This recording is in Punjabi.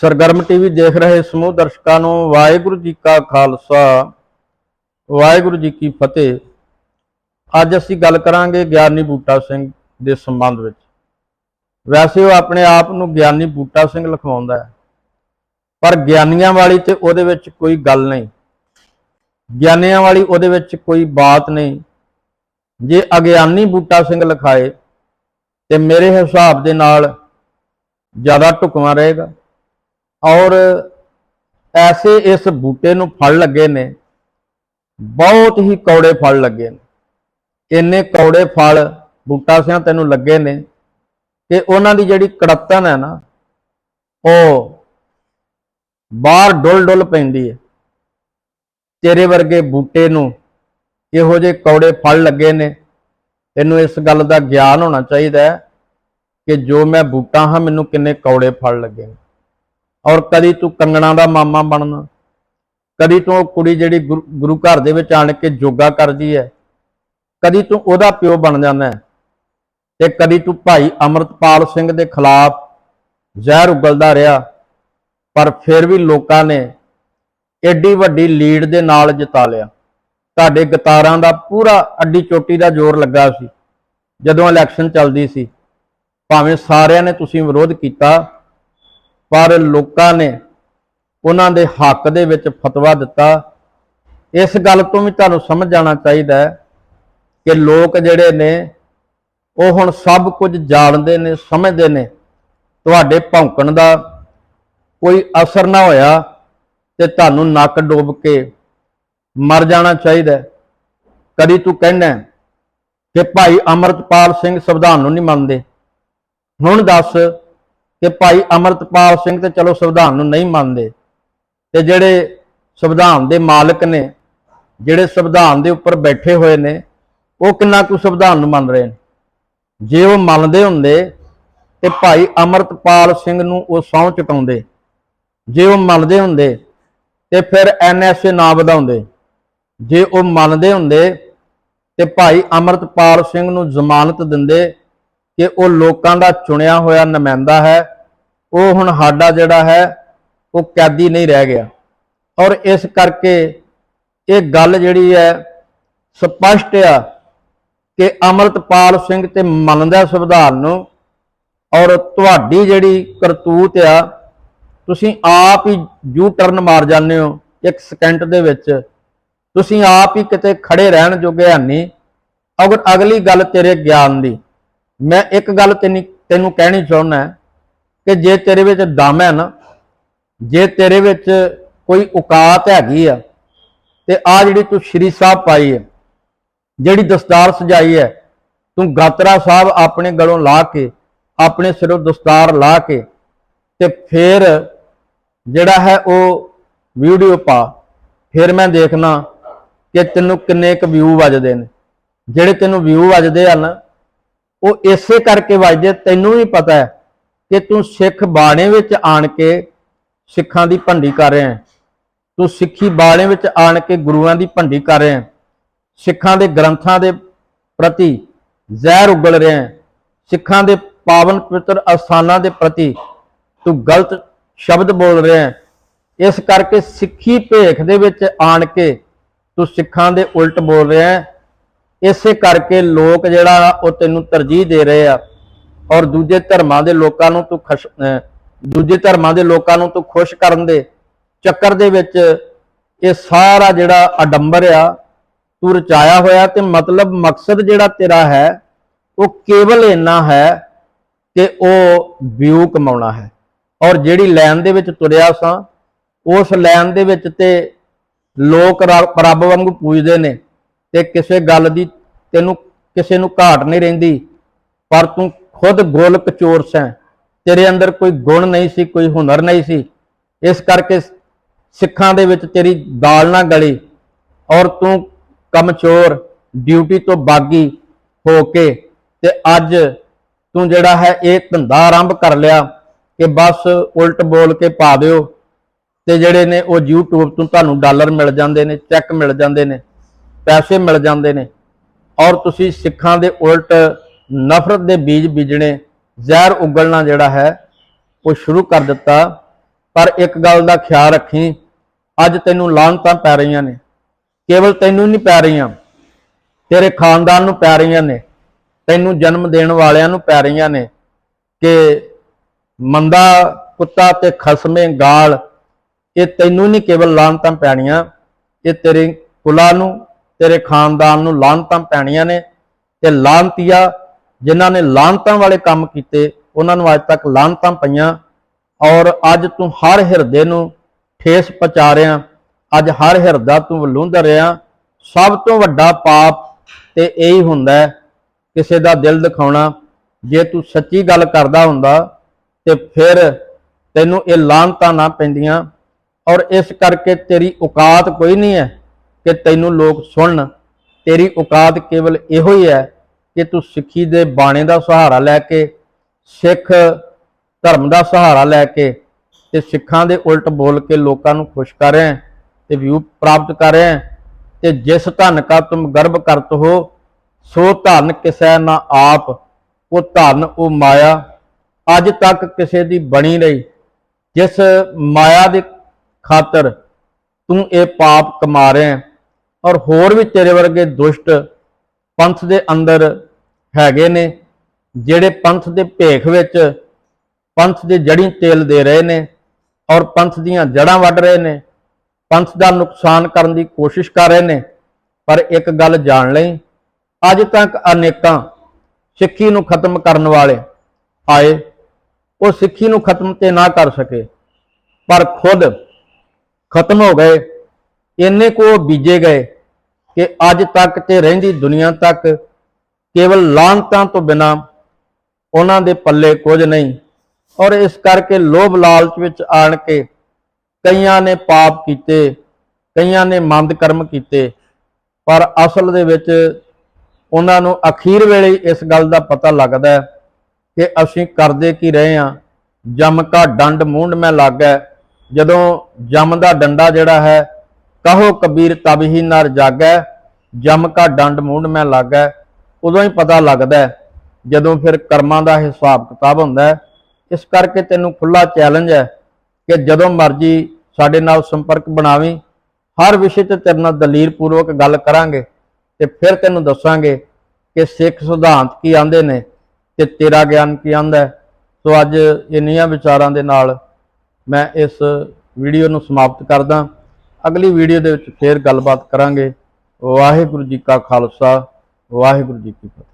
ਸਰਗਰਮ ਟੀਵੀ ਦੇਖ ਰਹੇ ਸਮੂਹ ਦਰਸ਼ਕਾਂ ਨੂੰ ਵਾਹਿਗੁਰੂ ਜੀ ਕਾ ਖਾਲਸਾ, ਵਾਹਿਗੁਰੂ ਜੀ ਕੀ ਫਤਿਹ। ਅੱਜ ਅਸੀਂ ਗੱਲ ਕਰਾਂਗੇ ਗਿਆਨੀ ਬੂਟਾ ਸਿੰਘ ਦੇ ਸੰਬੰਧ ਵਿੱਚ। ਵੈਸੇ ਉਹ ਆਪਣੇ ਆਪ ਨੂੰ ਗਿਆਨੀ ਬੂਟਾ ਸਿੰਘ ਲਿਖਵਾਉਂਦਾ ਹੈ, ਪਰ ਗਿਆਨੀਆਂ ਵਾਲੀ ਤੇ ਉਹਦੇ ਵਿੱਚ ਕੋਈ ਗੱਲ ਨਹੀਂ। ਗਿਆਨੀਆਂ ਵਾਲੀ ਉਹਦੇ ਵਿੱਚ ਕੋਈ ਬਾਤ ਨਹੀਂ। ਜੇ ਅਗਿਆਨੀ ਬੂਟਾ ਸਿੰਘ ਲਿਖਾਏ ਤੇ ਮੇਰੇ ਹਿਸਾਬ ਦੇ ਨਾਲ ਜ਼ਿਆਦਾ ਢੁਕਵਾਂ ਰਹੇਗਾ। ਔਰ ਐਸੇ ਇਸ ਬੂਟੇ ਨੂੰ ਫਲ ਲੱਗੇ ਨੇ, ਬਹੁਤ ਹੀ ਕੌੜੇ ਫਲ ਲੱਗੇ ਨੇ। ਇੰਨੇ ਕੌੜੇ ਫਲ ਬੂਟਾ ਸਿਆਂ ਤੈਨੂੰ ਲੱਗੇ ਨੇ ਕਿ ਉਹਨਾਂ ਦੀ ਜਿਹੜੀ ਕੜਤਨ ਹੈ ਨਾ, ਉਹ ਬਾਹਰ ਡੁੱਲ ਡੁੱਲ ਪੈਂਦੀ ਹੈ। ਤੇਰੇ ਵਰਗੇ ਬੂਟੇ ਨੂੰ ਇਹੋ ਜਿਹੇ ਕੌੜੇ ਫਲ ਲੱਗੇ ਨੇ, ਤੈਨੂੰ ਇਸ ਗੱਲ ਦਾ ਗਿਆਨ ਹੋਣਾ ਚਾਹੀਦਾ ਹੈ ਕਿ ਜੋ ਮੈਂ ਬੂਟਾ ਹਾਂ, ਮੈਨੂੰ ਕਿੰਨੇ ਕੌੜੇ ਫਲ ਲੱਗੇ ਨੇ। ਔਰ ਕਦੀ ਤੂੰ ਕੰਗਣਾ ਦਾ ਮਾਮਾ ਬਣਨਾ। ਕਦੀ ਤੂੰ ਕੁੜੀ ਜਿਹੜੀ ਗੁਰੂ ਗੁਰੂ ਘਰ ਦੇ ਵਿੱਚ ਆਣ ਕੇ ਜੋਗਾ ਕਰਦੀ ਹੈ ਕਦੀ ਤੂੰ ਉਹਦਾ ਪਿਓ ਬਣ ਜਾਂਦਾ ਹੈ ਤੇ ਕਦੀ ਤੂੰ ਭਾਈ ਅਮਰਤਪਾਲ ਸਿੰਘ ਦੇ ਖਿਲਾਫ ਜ਼ਹਿਰ ਉਗਲਦਾ ਰਿਹਾ। ਪਰ ਫਿਰ ਵੀ ਲੋਕਾਂ ਨੇ ਐਡੀ ਵੱਡੀ ਲੀਡ ਦੇ ਨਾਲ ਜਿਤਾ ਲਿਆ। ਤੁਹਾਡੇ ਗਤਾਰਾਂ ਦਾ ਪੂਰਾ ਅੱਡੀ ਚੋਟੀ ਦਾ ਜ਼ੋਰ ਲੱਗਾ ਸੀ। ਜਦੋਂ ਇਲੈਕਸ਼ਨ ਚੱਲਦੀ ਸੀ, ਭਾਵੇਂ ਸਾਰਿਆਂ ਨੇ ਤੁਸੀਂ ਵਿਰੋਧ ਕੀਤਾ ਪਰ ਲੋਕਾਂ ਨੇ ਉਹਨਾਂ ਦੇ ਹੱਕ ਦੇ ਵਿੱਚ ਫਤਵਾ ਦਿੱਤਾ। ਇਸ ਗੱਲ ਤੋਂ ਵੀ ਤੁਹਾਨੂੰ ਸਮਝ ਜਾਣਾ ਚਾਹੀਦਾ ਹੈ ਕਿ ਲੋਕ ਜਿਹੜੇ ਨੇ, ਉਹ ਹੁਣ ਸਭ ਕੁਝ ਜਾਣਦੇ ਨੇ, ਸਮਝਦੇ ਨੇ। ਤੁਹਾਡੇ ਭੌਂਕਣ ਦਾ ਕੋਈ ਅਸਰ ਨਾ ਹੋਇਆ ਤੇ ਤੁਹਾਨੂੰ ਨੱਕ ਡੋਬ ਕੇ ਮਰ ਜਾਣਾ ਚਾਹੀਦਾ ਕਦੀ ਤੂੰ ਕਹਿਣਾ ਕਿ ਭਾਈ ਅਮਰਤਪਾਲ ਸਿੰਘ ਸੰਵਿਧਾਨ ਨੂੰ ਨਹੀਂ ਮੰਨਦੇ। ਹੁਣ ਦੱਸ ਕਿ ਭਾਈ ਅਮਰਤਪਾਲ ਸਿੰਘ ਤੇ ਚਲੋ ਸੰਵਿਧਾਨ ਨੂੰ ਨਹੀਂ ਮੰਨਦੇ, ਤੇ ਜਿਹੜੇ ਸੰਵਿਧਾਨ ਦੇ ਮਾਲਕ ਨੇ, ਜਿਹੜੇ ਸੰਵਿਧਾਨ ਦੇ ਉੱਪਰ ਬੈਠੇ ਹੋਏ ਨੇ, ਉਹ ਕਿੰਨਾ ਕੁ ਸੰਵਿਧਾਨ ਨੂੰ ਮੰਨ ਰਹੇ ਨੇ? ਜੇ ਉਹ ਮੰਨਦੇ ਹੁੰਦੇ, ਤੇ ਭਾਈ ਅਮਰਤਪਾਲ ਸਿੰਘ ਨੂੰ ਉਹ ਸਹੁੰ ਚੁਕਾਉਂਦੇ। ਜੇ ਉਹ ਮੰਨਦੇ ਹੁੰਦੇ, ਤੇ ਫਿਰ ਐਨਐਸਏ ਨਾ ਵਧਾਉਂਦੇ। ਜੇ ਉਹ ਮੰਨਦੇ ਹੁੰਦੇ, ਤੇ ਭਾਈ ਅਮਰਤਪਾਲ ਸਿੰਘ ਨੂੰ ਜ਼ਮਾਨਤ ਦਿੰਦੇ ਕਿ ਉਹ ਲੋਕਾਂ ਦਾ ਚੁਣਿਆ ਹੋਇਆ ਨੁਮਾਇੰਦਾ ਹੈ, ਉਹ ਹੁਣ ਸਾਡਾ ਜਿਹੜਾ ਹੈ, ਉਹ ਕੈਦੀ ਨਹੀਂ ਰਹਿ ਗਿਆ। ਔਰ ਇਸ ਕਰਕੇ ਇਹ ਗੱਲ ਜਿਹੜੀ ਹੈ, ਸਪਸ਼ਟ ਆ ਕਿ ਅਮਰਤਪਾਲ ਸਿੰਘ ਤੇ ਮੰਨਦਾ ਸੰਵਿਧਾਨ ਨੂੰ, ਔਰ ਤੁਹਾਡੀ ਜਿਹੜੀ ਕਰਤੂਤ ਆ, ਤੁਸੀਂ ਆਪ ਹੀ ਯੂ ਟਰਨ ਮਾਰ ਜਾਂਦੇ ਹੋ ਇੱਕ ਸਕਿੰਟ ਦੇ ਵਿੱਚ। ਤੁਸੀਂ ਆਪ ਹੀ ਕਿਤੇ ਖੜੇ ਰਹਿਣ ਜੋਗੇ ਹੈ ਅਗਰ ਅਗਲੀ ਗੱਲ ਤੇਰੇ ਗਿਆਨ ਦੀ ਮੈਂ ਇੱਕ ਗੱਲ ਤੈਨੂੰ ਤੈਨੂੰ ਕਹਿਣੀ ਚਾਹੁੰਦਾ ਕਿ ਜੇ ਤੇਰੇ ਵਿੱਚ ਦਮ ਹੈ ਨਾ, ਜੇ ਤੇਰੇ ਵਿੱਚ ਕੋਈ ਔਕਾਤ ਹੈਗੀ ਆ, ਤੇ ਆ ਜਿਹੜੀ ਤੂੰ ਸ਼੍ਰੀ ਸਾਹਿਬ ਪਾਈ ਹੈ, ਜਿਹੜੀ ਦਸਤਾਰ ਸਜਾਈ ਹੈ, ਤੂੰ ਗਾਤਰਾ ਸਾਹਿਬ ਆਪਣੇ ਗਲੋਂ ਲਾ ਕੇ, ਆਪਣੇ ਸਿਰੋਂ ਦਸਤਾਰ ਲਾ ਕੇ ਤੇ ਫਿਰ ਜਿਹੜਾ ਹੈ ਉਹ ਵੀਡੀਓ ਪਾ, ਫਿਰ ਮੈਂ ਦੇਖਣਾ ਕਿ ਤੈਨੂੰ ਕਿੰਨੇ ਕੁ ਵਿਊ ਵੱਜਦੇ ਨੇ। ਜਿਹੜੇ ਤੈਨੂੰ ਵਿਊ ਵੱਜਦੇ ਹਨ ਉਹ ਇਸੇ ਕਰਕੇ ਵੱਜਦੇ, ਤੈਨੂੰ ਵੀ ਪਤਾ ਹੈ ਕਿ ਤੂੰ ਸਿੱਖ ਬਾਣੇ ਵਿੱਚ ਆਣ ਕੇ ਸਿੱਖਾਂ ਦੀ ਭੰਡੀ ਕਰ ਰਿਹਾ ਹੈ। ਤੂੰ ਸਿੱਖੀ ਬਾਣੇ ਵਿੱਚ ਆਣ ਕੇ ਗੁਰੂਆਂ ਦੀ ਭੰਡੀ ਕਰ ਰਿਹਾ ਹੈ। ਸਿੱਖਾਂ ਦੇ ਗ੍ਰੰਥਾਂ ਦੇ ਪ੍ਰਤੀ ਜ਼ਹਿਰ ਉਗਲ ਰਿਹਾ ਹੈ। ਸਿੱਖਾਂ ਦੇ ਪਾਵਨ ਪਵਿੱਤਰ ਅਸਥਾਨਾਂ ਦੇ ਪ੍ਰਤੀ ਤੂੰ ਗਲਤ ਸ਼ਬਦ ਬੋਲ ਰਿਹਾ ਹੈ। ਇਸ ਕਰਕੇ ਸਿੱਖੀ ਭੇਖ ਦੇ ਵਿੱਚ ਆਣ ਕੇ ਤੂੰ ਸਿੱਖਾਂ ਦੇ ਉਲਟ ਬੋਲ ਰਿਹਾ ਹੈ। ਇਸੇ ਕਰਕੇ ਲੋਕ ਜਿਹੜਾ ਉਹ ਤੈਨੂੰ ਤਰਜੀਹ ਦੇ ਰਹੇ ਆ। ਔਰ ਦੂਜੇ ਧਰਮਾਂ ਦੇ ਲੋਕਾਂ ਨੂੰ ਤੂੰ ਖੁਸ਼ ਦੂਜੇ ਧਰਮਾਂ ਦੇ ਲੋਕਾਂ ਨੂੰ ਤੂੰ ਖੁਸ਼ ਕਰਨ ਦੇ ਚੱਕਰ ਦੇ ਵਿੱਚ ਇਹ ਸਾਰਾ ਜਿਹੜਾ ਅਡੰਬਰ ਆ, ਤੂੰ ਰਚਾਇਆ ਹੋਇਆ ਤੇ ਮਤਲਬ ਮਕਸਦ ਜਿਹੜਾ ਤੇਰਾ ਹੈ, ਉਹ ਕੇਵਲ ਇੰਨਾ ਹੈ ਕਿ ਉਹ ਵਿਊ ਕਮਾਉਣਾ ਹੈ। ਔਰ ਜਿਹੜੀ ਲਾਈਨ ਦੇ ਵਿੱਚ ਤੁਰਿਆ ਸਾਂ, ਉਸ ਲਾਈਨ ਦੇ ਵਿੱਚ ਤੇ ਲੋਕ ਰੱਬ ਵਾਂਗੂ ਪੂਜਦੇ ਨੇ ਤੇ ਕਿਸੇ ਗੱਲ ਦੀ ਤੈਨੂੰ ਕਿਸੇ ਨੂੰ ਘਾਟ ਨਹੀਂ ਰਹਿੰਦੀ, ਪਰ ਤੂੰ ਖੁਦ ਗੋਲਕ ਚੋਰ ਸੈਂ ਤੇਰੇ ਅੰਦਰ ਕੋਈ ਗੁਣ ਨਹੀਂ ਸੀ, ਕੋਈ ਹੁਨਰ ਨਹੀਂ ਸੀ। ਇਸ ਕਰਕੇ ਸਿੱਖਾਂ ਦੇ ਵਿੱਚ ਤੇਰੀ ਦਾਲ ਨਾ ਗਲੀ ਔਰ ਤੂੰ ਕਮਚੋਰ, ਡਿਊਟੀ ਤੋਂ ਬਾਗੀ ਹੋ ਕੇ ਤੇ ਅੱਜ ਤੂੰ ਜਿਹੜਾ ਹੈ, ਇਹ ਧੰਦਾ ਆਰੰਭ ਕਰ ਲਿਆ ਕਿ ਬਸ ਉਲਟ ਬੋਲ ਕੇ ਪਾ ਦਿਓ ਤੇ ਜਿਹੜੇ ਨੇ ਉਹ YouTube ਤੋਂ ਤੁਹਾਨੂੰ ਡਾਲਰ ਮਿਲ ਜਾਂਦੇ ਨੇ, ਚੈੱਕ ਮਿਲ ਜਾਂਦੇ ਨੇ, ਪੈਸੇ ਮਿਲ ਜਾਂਦੇ ਨੇ। ਔਰ ਤੁਸੀਂ ਸਿੱਖਾਂ ਦੇ ਉਲਟ ਨਫ਼ਰਤ ਦੇ ਬੀਜ ਬੀਜਣੇ ਜ਼ਹਿਰ ਉਗਲਣਾ ਜਿਹੜਾ ਹੈ, ਉਹ ਸ਼ੁਰੂ ਕਰ ਦਿੱਤਾ। ਪਰ ਇੱਕ ਗੱਲ ਦਾ ਖਿਆਲ ਰੱਖੀ, ਅੱਜ ਤੈਨੂੰ ਲਾਹਨਤਾਂ ਪੈ ਰਹੀਆਂ ਨੇ। ਕੇਵਲ ਤੈਨੂੰ ਨਹੀਂ ਪੈ ਰਹੀਆਂ, ਤੇਰੇ ਖਾਨਦਾਨ ਨੂੰ ਪੈ ਰਹੀਆਂ ਨੇ। ਤੈਨੂੰ ਜਨਮ ਦੇਣ ਵਾਲਿਆਂ ਨੂੰ ਪੈ ਰਹੀਆਂ ਨੇ ਕਿ ਮੰਦਾ ਕੁੱਤਾ ਤੇ ਖਸਮੇ ਗਾਲ, ਇਹ ਤੈਨੂੰ ਨਹੀਂ ਕੇਵਲ ਲਾਹਨਤਾਂ ਪੈਣੀਆਂ, ਇਹ ਤੇਰੇ ਕੁਲਾਂ ਨੂੰ ਤੇਰੇ ਖਾਨਦਾਨ ਨੂੰ ਲਾਹਨਤਾਂ ਪੈਣੀਆਂ ਨੇ ਤੇ ਲਾਹਨਤੀਆ ਜਿਨ੍ਹਾਂ ਨੇ ਲਾਹਨਤਾਂ ਵਾਲੇ ਕੰਮ ਕੀਤੇ, ਉਹਨਾਂ ਨੂੰ ਅੱਜ ਤੱਕ ਲਾਹਨਤਾਂ ਪਈਆਂ। ਔਰ ਅੱਜ ਤੂੰ ਹਰ ਹਿਰਦੇ ਨੂੰ ਠੇਸ ਪਹੁੰਚਾ ਰਿਹਾ। ਅੱਜ ਹਰ ਹਿਰਦਾ ਤੂੰ ਵਲੂੰਧ ਰਿਹਾ। ਸਭ ਤੋਂ ਵੱਡਾ ਪਾਪ ਤੇ ਇਹੀ ਹੁੰਦਾ ਕਿਸੇ ਦਾ ਦਿਲ ਦਿਖਾਉਣਾ। ਜੇ ਤੂੰ ਸੱਚੀ ਗੱਲ ਕਰਦਾ ਹੁੰਦਾ ਤੇ ਫਿਰ ਤੈਨੂੰ ਇਹ ਲਾਹਨਤਾਂ ਨਾ ਪੈਂਦੀਆਂ। ਔਰ ਇਸ ਕਰਕੇ ਤੇਰੀ ਔਕਾਤ ਕੋਈ ਨਹੀਂ ਹੈ। ਕਿ ਤੈਨੂੰ ਲੋਕ ਸੁਣਨ। ਤੇਰੀ ਔਕਾਤ ਕੇਵਲ ਇਹੋ ਹੀ ਹੈ ਕਿ ਤੂੰ ਸਿੱਖੀ ਦੇ ਬਾਣੇ ਦਾ ਸਹਾਰਾ ਲੈ ਕੇ, ਸਿੱਖ ਧਰਮ ਦਾ ਸਹਾਰਾ ਲੈ ਕੇ ਤੇ ਸਿੱਖਾਂ ਦੇ ਉਲਟ ਬੋਲ ਕੇ ਲੋਕਾਂ ਨੂੰ ਖੁਸ਼ ਕਰ ਰਿਹਾ ਤੇ ਵਿਊ ਪ੍ਰਾਪਤ ਕਰ ਰਿਹਾ ਹੈ ਤੇ ਜਿਸ ਧਨ ਕਾ ਤੁਮ ਗਰਭ ਕਰਤ ਹੋ, ਸੋ ਧਨ ਕਿਸੈ ਨਾ ਆਪ, ਉਹ ਧਨ, ਉਹ ਮਾਇਆ ਅੱਜ ਤੱਕ ਕਿਸੇ ਦੀ ਬਣੀ ਰਹੀ ਜਿਸ ਮਾਇਆ ਦੇ ਖਾਤਰ ਤੂੰ ਇਹ ਪਾਪ ਕਮਾ ਰਿਹਾ ਔਰ ਹੋਰ ਵੀ ਤੇਰੇ ਵਰਗੇ ਦੁਸ਼ਟ ਪੰਥ ਦੇ ਅੰਦਰ ਹੈਗੇ ਨੇ, ਜਿਹੜੇ ਪੰਥ ਦੇ ਭੇਖ ਵਿੱਚ ਪੰਥ ਦੇ ਜੜੀ ਤੇਲ ਦੇ ਰਹੇ ਨੇ ਔਰ ਪੰਥ ਦੀਆਂ ਜੜਾਂ ਵੱਢ ਰਹੇ ਨੇ, ਪੰਥ ਦਾ ਨੁਕਸਾਨ ਕਰਨ ਦੀ ਕੋਸ਼ਿਸ਼ ਕਰ ਰਹੇ ਨੇ, ਪਰ ਇੱਕ ਗੱਲ ਜਾਣ ਲਈ, ਅੱਜ ਤੱਕ ਅਨੇਕਾਂ ਸਿੱਖੀ ਨੂੰ ਖਤਮ ਕਰਨ ਵਾਲੇ ਆਏ, ਉਹ ਸਿੱਖੀ ਨੂੰ ਖਤਮ ਤੇ ਨਾ ਕਰ ਸਕੇ, ਪਰ ਖੁਦ ਖਤਮ ਹੋ ਗਏ। ਇੰਨੇ ਕੋ ਬੀਜੇ ਗਏ ਕਿ ਅੱਜ ਤੱਕ ਤੇ ਰਹਿੰਦੀ ਦੁਨੀਆ ਤੱਕ ਕੇਵਲ ਲਾਂਤਾਂ ਤੋਂ ਬਿਨਾ ਉਹਨਾਂ ਦੇ ਪੱਲੇ ਕੁਝ ਨਹੀਂ। ਔਰ ਇਸ ਕਰਕੇ ਲੋਭ ਲਾਲਚ ਵਿੱਚ ਆਣ ਕੇ ਕਈਆਂ ਨੇ ਪਾਪ ਕੀਤੇ, ਕਈਆਂ ਨੇ ਮੰਦ ਕਰਮ ਕੀਤੇ, ਪਰ ਅਸਲ ਦੇ ਵਿੱਚ ਉਹਨਾਂ ਨੂੰ ਅਖੀਰ ਵੇਲੇ ਇਸ ਗੱਲ ਦਾ ਪਤਾ ਲੱਗਦਾ ਕਿ ਅਸੀਂ ਕਰਦੇ ਕੀ ਰਹੇ ਹਾਂ। ਜਮ ਕਾ ਡੰਡ ਮੂੰਡ ਮੈਂ ਲੱਗਾ ਜਦੋਂ ਜਮ ਦਾ ਡੰਡਾ ਜਿਹੜਾ ਹੈ ਕਹੋ ਕਬੀਰ ਤਬ ਹੀ ਨਰ ਜਾਗੈ, ਜਮ ਕਾ ਡੰਡ ਮੂੰਡ ਮੈਂ ਲੱਗਾ। ਉਦੋਂ ਹੀ ਪਤਾ ਲੱਗਦਾ ਜਦੋਂ ਫਿਰ ਕਰਮਾਂ ਦਾ ਹਿਸਾਬ ਕਿਤਾਬ ਹੁੰਦਾ ਇਸ ਕਰਕੇ ਤੈਨੂੰ ਖੁੱਲਾ ਚੈਲੰਜ ਹੈ ਕਿ ਜਦੋਂ ਮਰਜ਼ੀ ਸਾਡੇ ਨਾਲ ਸੰਪਰਕ ਬਣਾਵੀਂ, ਹਰ ਵਿਸ਼ੇ ਤੇ ਤੇਰੇ ਨਾਲ ਦਲੀਲ ਪੂਰਵਕ ਗੱਲ ਕਰਾਂਗੇ ਤੇ ਫਿਰ ਤੈਨੂੰ ਦੱਸਾਂਗੇ ਕਿ ਸਿੱਖ ਸਿਧਾਂਤ ਕੀ ਆਂਦੇ ਨੇ ਤੇ ਤੇਰਾ ਗਿਆਨ ਕੀ ਆਂਦਾ ਸੋ ਅੱਜ ਇੰਨੀਆਂ ਵਿਚਾਰਾਂ ਦੇ ਨਾਲ ਮੈਂ ਇਸ ਵੀਡੀਓ ਨੂੰ ਸਮਾਪਤ ਕਰਦਾ। ਅਗਲੀ ਵੀਡੀਓ ਦੇ ਵਿੱਚ ਫੇਰ ਗੱਲਬਾਤ ਕਰਾਂਗੇ। ਵਾਹਿਗੁਰੂ ਜੀ ਕਾ ਖਾਲਸਾ, ਵਾਹਿਗੁਰੂ ਜੀ ਕੀ ਫਤਿਹ।